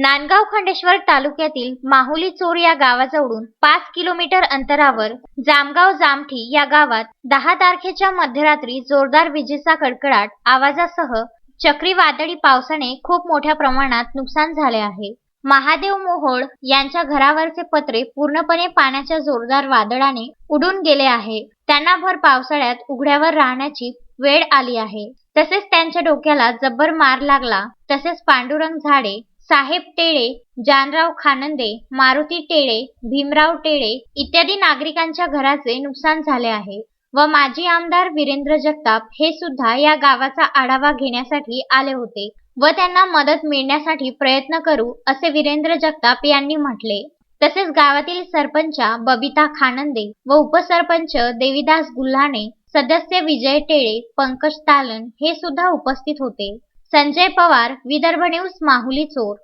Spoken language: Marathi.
नांदगाव खंडेश्वर तालुक्यातील माहुली चोर या गावाजवळून पाच किलोमीटर अंतरावर जामगाव जामठी या गावात दहा तारखेच्या मध्यरात्री जोरदार विजेचा कडकडाट आवाजासह चक्रीवादळी पावसाने खूप मोठ्या प्रमाणात नुकसान झाले आहे. महादेव मोहोळ यांच्या घरावरचे पत्रे पूर्णपणे पाण्याच्या जोरदार वादळाने उडून गेले आहे. त्यांना भर पावसाळ्यात उघड्यावर राहण्याची वेळ आली आहे. तसेच त्यांच्या डोक्याला जब्बर मार लागला. तसेच पांडुरंग झाडे साहेब टेळे जानराव खानंदे मारुती टेळे भीमराव टेळे इत्यादी नागरिकांच्या घराचे नुकसान झाले आहे व माजी आमदार वीरेंद्र जगताप हे सुद्धा या गावाचा आढावा घेण्यासाठी आले होते व त्यांना मदत मिळण्यासाठी प्रयत्न करू असे वीरेंद्र जगताप यांनी म्हटले. तसेच गावातील सरपंचा बबिता खानंदे व उपसरपंच देवीदास गुल्हाणे सदस्य विजय टेळे पंकज तालन हे सुद्धा उपस्थित होते. संजय पवार विदर्भ न्यूज माहुली चोर.